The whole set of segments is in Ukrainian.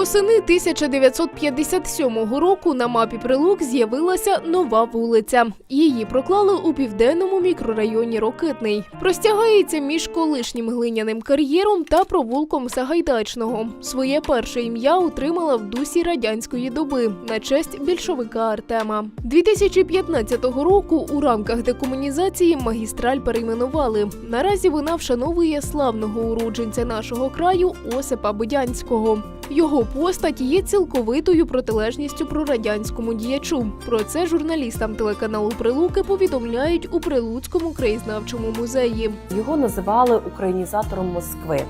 Восени 1957 року на мапі Прилук з'явилася нова вулиця. Її проклали у південному мікрорайоні Рокитний. Простягається між колишнім глиняним кар'єром та провулком Сагайдачного. Своє перше ім'я отримала в дусі радянської доби на честь більшовика Артема. 2015 року у рамках декомунізації магістраль перейменували. Наразі вона вшановує славного уродженця нашого краю Осипа Бодянського. Його постать є цілковитою протилежністю прорадянському діячу. Про це журналістам телеканалу Прилуки повідомляють у Прилуцькому краєзнавчому музеї. Його називали українізатором Москви.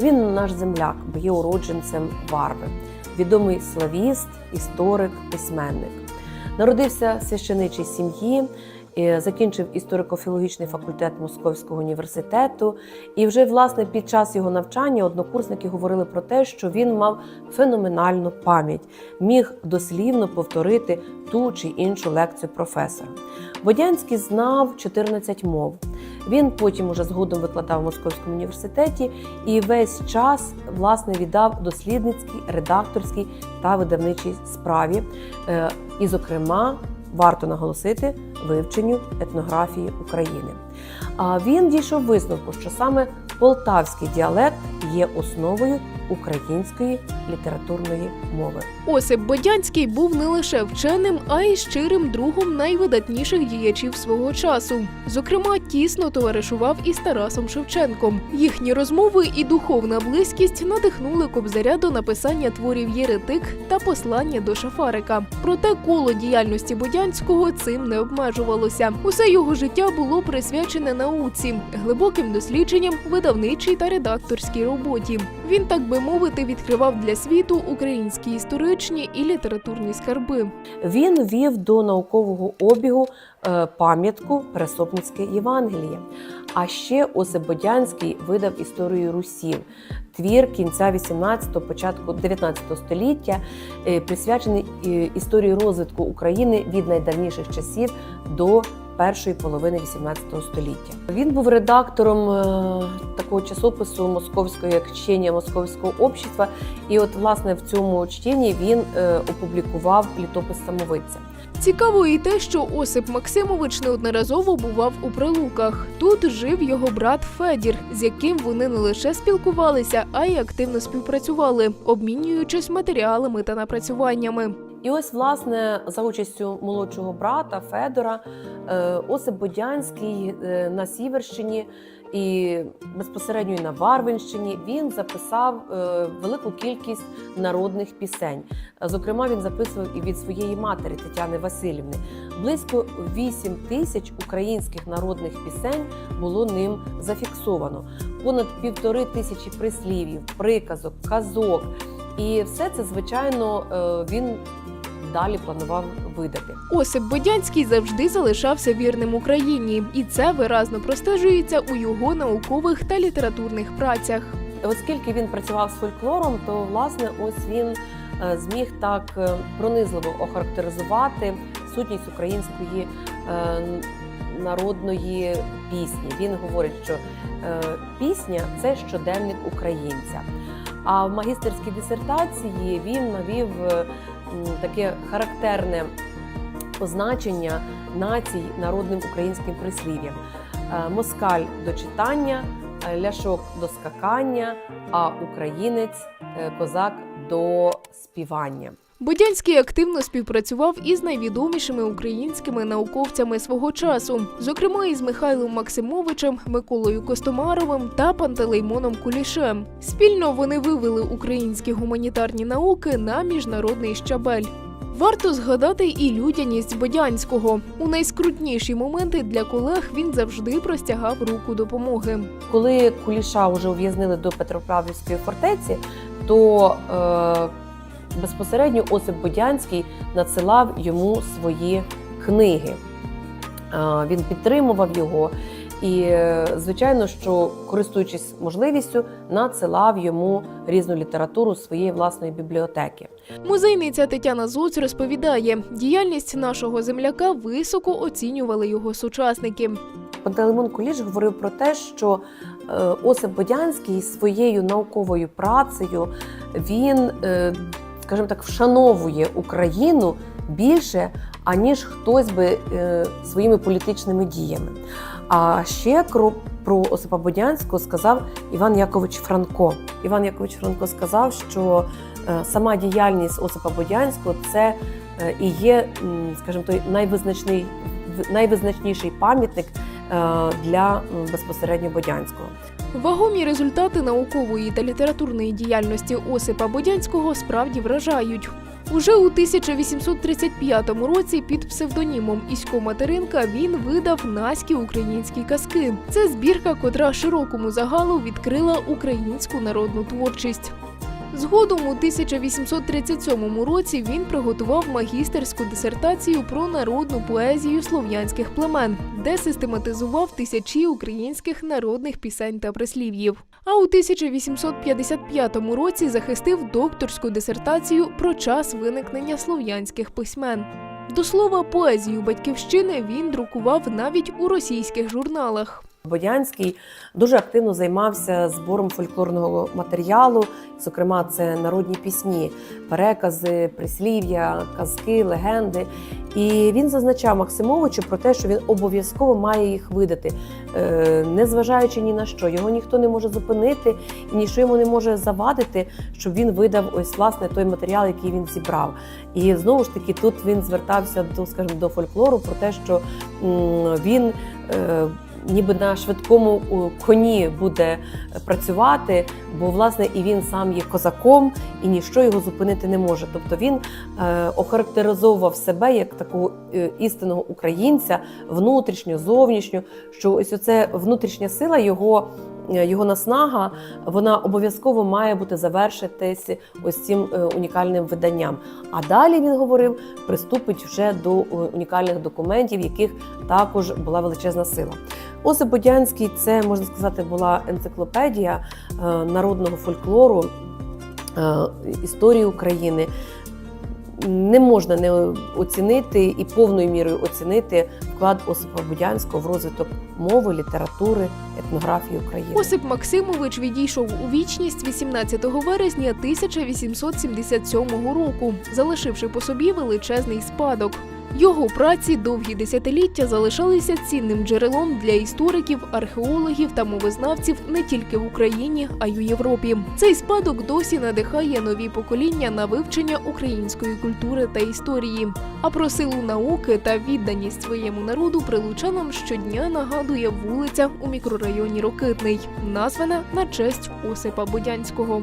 Він наш земляк, бо є уродженцем Варви, відомий славіст, історик, письменник. Народився в священичій сім'ї, закінчив історико-філологічний факультет Московського університету. І вже власне під час його навчання однокурсники говорили про те, що він мав феноменальну пам'ять, міг дослівно повторити ту чи іншу лекцію професора. Бодянський знав 14 мов. Він потім уже згодом викладав в Московському університеті і весь час власне віддав дослідницькій, редакторській та видавничій справі. Е, І, зокрема, варто наголосити вивченню етнографії України. А він дійшов висновку, що саме полтавський діалект є основою української літературної мови. Осип Бодянський був не лише вченим, а й щирим другом найвидатніших діячів свого часу. Зокрема, тісно товаришував із Тарасом Шевченком. Їхні розмови і духовна близькість надихнули Кобзаря до написання творів Єретик та послання до Шафарика. Проте коло діяльності Бодянського цим не обмежувалося. Усе його життя було присвячене науці, глибоким дослідженням, видавничій та редакторській роботі. Він, так би мовити, відкривав для світу українські історичні і літературні скарби. Він ввів до наукового обігу е, пам'ятку Пересопницьке Євангеліє. А ще Осип Бодянський видав історію русів. Твір кінця 18-го, початку 19 століття, е, присвячений е, історії розвитку України від найдавніших часів до першої половини 18 століття. Він був редактором е, такого часопису московського як чтення московського общества. І от власне в цьому чтенні він е, опублікував літопис самовидця. Цікаво і те, що Осип Максимович неодноразово бував у прилуках. Тут жив його брат Федір, з яким вони не лише спілкувалися, а й активно співпрацювали, обмінюючись матеріалами та напрацюваннями. І ось, власне, за участю молодшого брата Федора, е, Осип Бодянський е, на Сіверщині і безпосередньо на Варвинщині він записав е, велику кількість народних пісень. Зокрема, він записував і від своєї матері Тетяни Васильівни. Близько 8 тисяч українських народних пісень було ним зафіксовано. Понад півтори тисячі прислів'їв, приказок, казок. І все це, звичайно, він далі планував видати. Осип Бодянський завжди залишався вірним Україні, і це виразно простежується у його наукових та літературних працях. Оскільки він працював з фольклором, то власне ось він е, зміг так е, пронизливо охарактеризувати сутність української е, народної пісні. Він говорить, що пісня це щоденник українця. А в магістерській дисертації він навів таке характерне позначення націй народним українським прислів'ям: Е, москаль до читання, е, ляшок до скакання, а українець е, козак до співання. Бодянський активно співпрацював із найвідомішими українськими науковцями свого часу, зокрема із Михайлом Максимовичем, Миколою Костомаровим та Пантелеймоном Кулішем. Спільно вони вивели українські гуманітарні науки на міжнародний щабель. Варто згадати і людяність Бодянського. У найскрутніші моменти для колег він завжди простягав руку допомоги. Коли Куліша вже ув'язнили до Петропавлівської фортеці, то е, безпосередньо Осип Бодянський надсилав йому свої книги. Він підтримував його. І е, звичайно, що користуючись можливістю, надсилав йому різну літературу своєї власної бібліотеки. Музейниця Тетяна Зоць розповідає, діяльність нашого земляка високо оцінювали його сучасники. Пантелеймон Куліш говорив про те, що е, Осип Бодянський своєю науковою працею він, е, скажімо так, вшановує Україну більше, аніж хтось би е, своїми політичними діями. А ще про Осипа Бодянського сказав Іван Якович Франко. Іван Якович Франко сказав, що е, сама діяльність Осипа Бодянського це е, і є, скажімо, той найвизначний, найвизначніший пам'ятник для безпосередньо Бодянського. Вагомі результати наукової та літературної діяльності Осипа Бодянського справді вражають. Уже у 1835 році під псевдонімом Ісько Материнка він видав наські українські казки. Це збірка, котра широкому загалу відкрила українську народну творчість. Згодом у 1837 році він приготував магістерську дисертацію про народну поезію слов'янських племен, де систематизував тисячі українських народних пісень та прислів'їв. А у 1855 році захистив докторську дисертацію про час виникнення слов'янських письмен. До слова, поезію батьківщини він друкував навіть у російських журналах. Бодянський дуже активно займався збором фольклорного матеріалу, зокрема, це народні пісні, перекази, прислів'я, казки, легенди. І він зазначав Максимовичу про те, що він обов'язково має їх видати, е, незважаючи ні на що. Його ніхто не може зупинити і ніщо йому не може завадити, щоб він видав ось власне той матеріал, який він зібрав. І знову ж таки, тут він звертався до, скажімо, до фольклору про те, що він. Е, ніби на швидкому коні буде працювати, бо власне і він сам є козаком, і ніщо його зупинити не може. Тобто він е, охарактеризовував себе як такого е, істинного українця, внутрішньо, зовнішньо, що ось оце внутрішня сила його. Його наснага вона обов'язково має бути завершитись ось цим е, унікальним виданням. А далі він говорив, приступить вже до е, унікальних документів, яких також була величезна сила. Осип Бодянський це можна сказати була енциклопедія е, народного фольклору, історії України. Не можна не оцінити і повною мірою оцінити вклад Осипа Будянського в розвиток мови, літератури, етнографії України. Осип Максимович відійшов у вічність 18 вересня 1877 року, залишивши по собі величезний спадок. Його праці довгі десятиліття залишалися цінним джерелом для істориків, археологів та мовознавців не тільки в Україні, а й у Європі. Цей спадок досі надихає нові покоління на вивчення української культури та історії. А про силу науки та відданість своєму народу прилучанам щодня нагадує вулиця у мікрорайоні Рокитний, названа на честь Осипа Бодянського.